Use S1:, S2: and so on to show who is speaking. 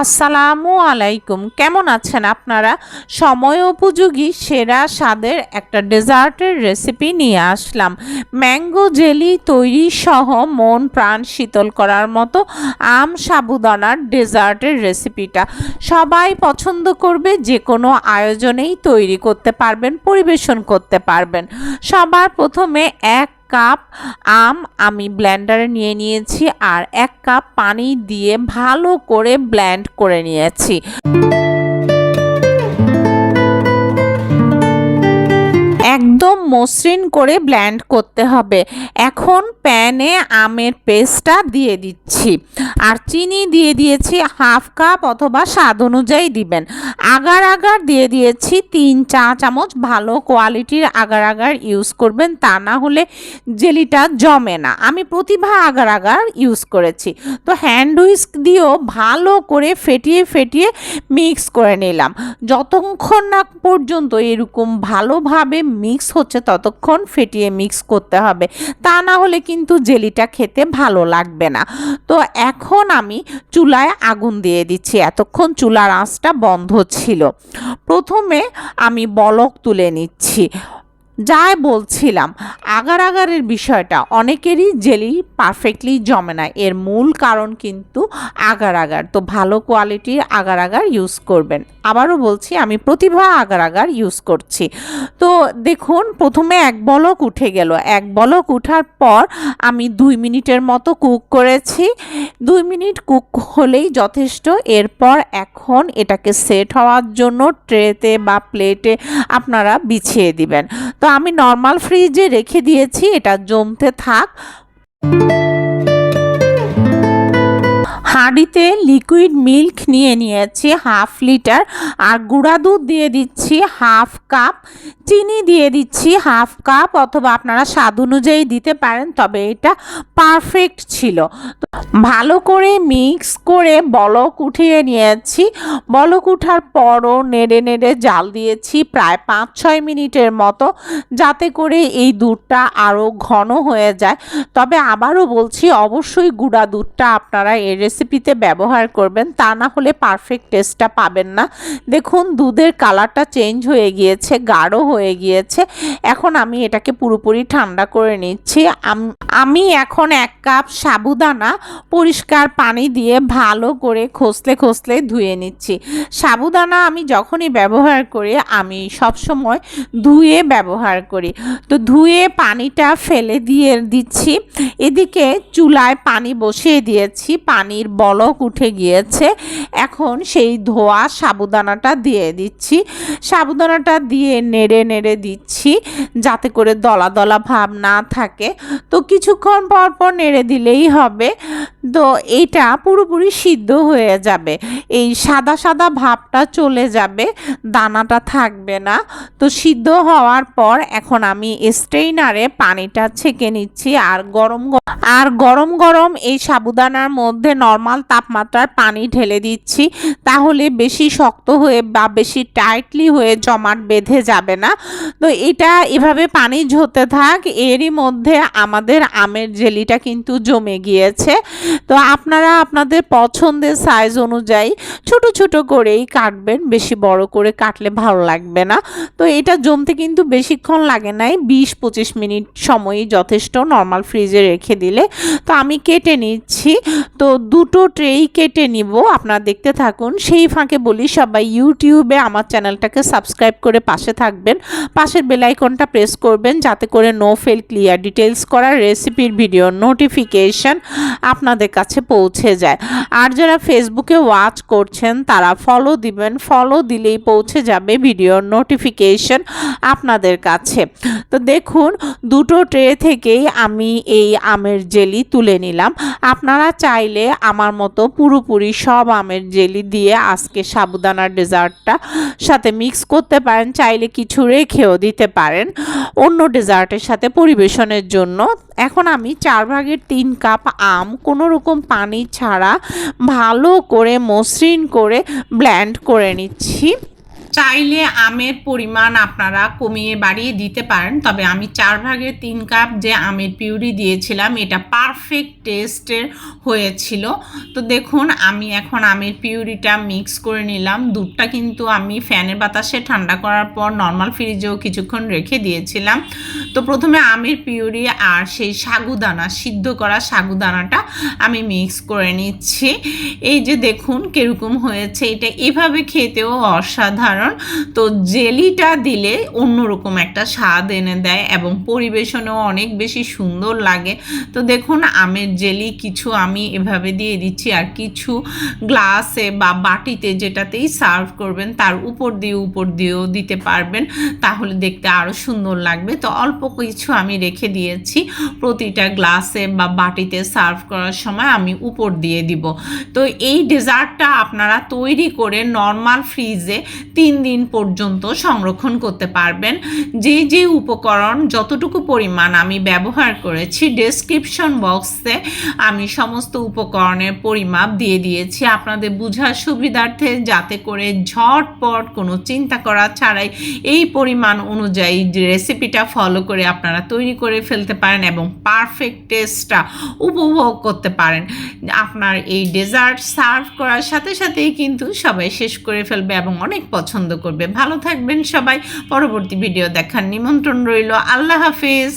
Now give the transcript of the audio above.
S1: আসসালামু আলাইকুম। কেমন আছেন আপনারা? সময় উপযোগী, সেরা স্বাদের একটা ডেজার্টের রেসিপি নিয়ে আসলাম। ম্যাঙ্গো জেলি তৈরি সহ মন প্রাণ শীতল করার মতো আম সাবুদানার ডেজার্টের রেসিপিটা। সবাই পছন্দ করবে যে কোনো আয়োজনেই তৈরি করতে পারবেন, পরিবেশন করতে পারবেন। সবার প্রথমে এক কাপ, আম আমি ব্ল্যান্ডারে নিয়ে নিয়েছি আর এক কাপ পানি দিয়ে ভালো করে ব্ল্যান্ড করে নিয়েছি। মসৃণ করে ব্ল্যান্ড করতে হবে। এখন প্যানে আমের পেস্টটা দিয়ে দিচ্ছি। আর চিনি দিয়ে দিয়েছি হাফ কাপ অথবা স্বাদ অনুযায়ী দিবেন। আগার আগার দিয়ে দিয়েছি তিন চা চামচ ভালো কোয়ালিটির আগার আগার ইউজ করবেন, তা না হলে জেলিটা জমে না। আমি প্রতিভা আগার আগার ইউজ করেছি। তো হ্যান্ড উইস্ক দিয়েও ভালো করে ফেটিয়ে ফেটিয়ে মিক্স করে নিলাম। যতক্ষণ না পর্যন্ত এরকম ভালোভাবে মিক্স হচ্ছে ততক্ষণ ফেটিয়ে মিক্স করতে হবে। তা না হলে কিন্তু জেলিটা খেতে ভালো লাগবে না। তো এখন আমি চুলায় আগুন দিয়ে দিচ্ছি। এতক্ষণ চুলার আঁচটা বন্ধ ছিল। প্রথমে আমি বলক তুলে নিচ্ছি। যাই বলছিলাম আগার আগারের বিষয়টা অনেকেরই জেলি পারফেক্টলি জমে না। এর মূল কারণ কিন্তু আগার আগার তো ভালো কোয়ালিটির আগার আগার ইউজ করবেন। আবারও বলছি, আমি প্রতিভা আগার আগার ইউজ করছি। তো দেখুন, প্রথমে এক বলক উঠে গেল। এক বলক উঠার পর আমি দুই মিনিটের মতো কুক করেছি। দুই মিনিট কুক হলেই যথেষ্ট। এরপর এখন এটাকে সেট হওয়ার জন্য ট্রেতে বা প্লেটে আপনারা বিছিয়ে দিবেন। তো আমি নর্মাল ফ্রিজে রেখে দিয়েছি এটা জমতে থাক। হাঁড়িতে লিকুইড মিল্ক নিয়ে নিয়েছি হাফ লিটার আর গুঁড়া দুধ দিয়ে দিচ্ছি হাফ কাপ চিনি দিয়ে দিচ্ছি হাফ কাপ অথবা আপনারা স্বাদ অনুযায়ী দিতে পারেন, তবে এটা পারফেক্ট ছিল। ভালো করে মিক্স করে বলক উঠিয়ে নিয়েছি। বলক উঠার পরও নেড়ে নেড়ে জাল দিয়েছি প্রায় পাঁচ ছয় মিনিটের মতো, যাতে করে এই দুধটা আরও ঘন হয়ে যায়। তবে আবারও বলছি, অবশ্যই গুঁড়া দুধটা আপনারা এই রেসিপিতে ব্যবহার করবেন, তা না হলে পারফেক্ট টেস্টটা পাবেন না। দেখুন, দুধের কালারটা চেঞ্জ হয়ে গিয়েছে, গাঢ় হয়ে গিয়েছে। এখন আমি এটাকে পুরোপুরি ঠান্ডা করে নিচ্ছি। আমি এখন এক কাপ সাবুদানা পরিষ্কার পানি দিয়ে ভালো করে খসলে খসলে ধুয়ে নিচ্ছি। সাবুদানা আমি যখনই ব্যবহার করি, আমি সবসময় ধুয়ে ব্যবহার করি। তো ধুয়ে পানিটা ফেলে দিয়ে দিচ্ছি। এদিকে চুলায় পানি বসিয়ে দিয়েছি, পানির বলক উঠে গিয়েছে। এখন সেই ধোয়া সাবুদানাটা দিয়ে দিচ্ছি। সাবুদানাটা দিয়ে নেড়ে নেড়ে দিচ্ছি যাতে করে দলা দলা ভাব না থাকে। তো কিছুক্ষণ পর পর নেড়ে দিলেই হবে। তো এটা পুরোপুরি সিদ্ধ হয়ে যাবে। এই সাদা সাদা ভাবটা চলে যাবে, দানাটা থাকবে না। তো সিদ্ধ হওয়ার পর এখন আমি স্ট্রেইনারে পানিটা ছেঁকে নিচ্ছি আর গরম আর গরম গরম এই সাবুদানার মধ্যে নর্মাল তাপমাত্রার পানি ঢেলে দিচ্ছি, তাহলে বেশি শক্ত হয়ে বা বেশি টাইটলি হয়ে জমাট বেঁধে যাবে না। তো এটা এভাবে পানি ঝরতে থাক, এরই মধ্যে আমাদের আমের জেলিটা কিন্তু জমে গিয়েছে। তো আপনারা আপনাদের পছন্দের সাইজ অনুযায়ী ছোট ছোট করেই কাটবেন, বেশি বড় করে কাটলে ভালো লাগবে না। তো এটা জমতে কিন্তু বেশিক্ষণ লাগে নাই, বিশ, পঁচিশ মিনিট সময়ই যথেষ্ট নর্মাল ফ্রিজে রেখে দিলে। তো আমি কেটে নিচ্ছি। তো দুটো ট্রেই কেটে নিব, আপনারা দেখতে থাকুন। সেই ফাঁকে বলি সবাই ইউটিউবে আমার চ্যানেলটাকে সাবস্ক্রাইব করে পাশে থাকবেন। পাশের বেলাইকনটা প্রেস করবেন যাতে করে নো ফেল ক্লিয়ার ডিটেলস করা রেসিপির ভিডিও নোটিফিকেশন আপনাদের কাছে পৌঁছে যায়। আর যারা ফেসবুকে ওয়াচ করছেন, তারা ফলো দিবেন। ফলো দিলেই পৌঁছে যাবে ভিডিওর নোটিফিকেশন আপনাদের কাছে। তো দেখুন, দুটো ট্রে থেকেই আমি এই আমের জেলি তুলে নিলাম। আপনারা চাইলে আমার মতো পুরোপুরি সব আমের জেলি দিয়ে আজকে সাবুদানার ডেজার্টটা সাথে মিক্স করতে পারেন, চাইলে কিছু রেখেও দিতে পারেন। অন্য ডেজার্টের সাথে পরিবেশনের জন্য এখন আমি চার ভাগের তিন কাপ আম কোনো রকম পানি ছাড়া ভালো করে মসৃণ করে ব্ল্যান্ড করে নিচ্ছি। চাইলে আমের পরিমাণ আপনারা কমিয়ে বাড়িয়ে দিতে পারেন, তবে আমি চার ভাগের তিন কাপ যে আমের পিউরি দিয়েছিলাম, এটা পারফেক্ট টেস্টের হয়েছিল। তো দেখুন, আমি এখন আমের পিউরিটা মিক্স করে নিলাম। দুধটা কিন্তু আমি ফ্যানের বাতাসে ঠান্ডা করার পর নর্মাল ফ্রিজেও কিছুক্ষণ রেখে দিয়েছিলাম। তো প্রথমে আমের পিউরি আর সেই সাগুদানা, সিদ্ধ করা সাগুদানাটা আমি মিক্স করে নিচ্ছি। এই যে দেখুন, কীরকম হয়েছে। এটা এভাবে খেতেও অসাধারণ। তো জেলিটা দিলে অন্যরকম একটা স্বাদ এনে দেয় এবং পরিবেশনেও অনেক বেশি সুন্দর লাগে। তো দেখুন, আমের জেলি কিছু আমি এভাবে দিয়ে দিচ্ছি আর কিছু গ্লাসে বা বাটিতে যেটাতেই সার্ভ করবেন তার উপর দিয়ে উপর দিয়েও দিতে পারবেন। তাহলে দেখতে আরও সুন্দর লাগবে। তো অল্প কিছু আমি রেখে দিয়েছি। প্রতিটা গ্লাসে বা বাটিতে সার্ভ করার সময় আমি উপর দিয়ে দিব। তো এই ডেজার্টটা আপনারা তৈরি করে নর্মাল ফ্রিজে তিন দিন পর্যন্ত সংরক্ষণ করতে পারবেন। যে যে উপকরণ, যতটুকু পরিমাণ আমি ব্যবহার করেছি ডেসক্রিপশন বক্সে আমি সমস্ত উপকরণের পরিমাপ দিয়ে দিয়েছি। আপনাদের বোঝার সুবিধার্থে যাতে করে ঝটপট কোনো চিন্তা করা ছাড়াই এই পরিমাণ অনুযায়ী রেসিপিটা ফলো করে আপনারা তৈরি করে ফেলতে পারেন এবং পারফেক্ট টেস্টটা উপভোগ করতে পারেন। আপনার এই ডেজার্ট সার্ভ করার সাথে সাথেই কিন্তু সবাই শেষ করে ফেলবে এবং অনেক পছন্দ করবে। ভালো থাকবেন সবাই। পরবর্তী ভিডিও দেখার নিমন্ত্রণ রইল। আল্লাহ হাফিজ।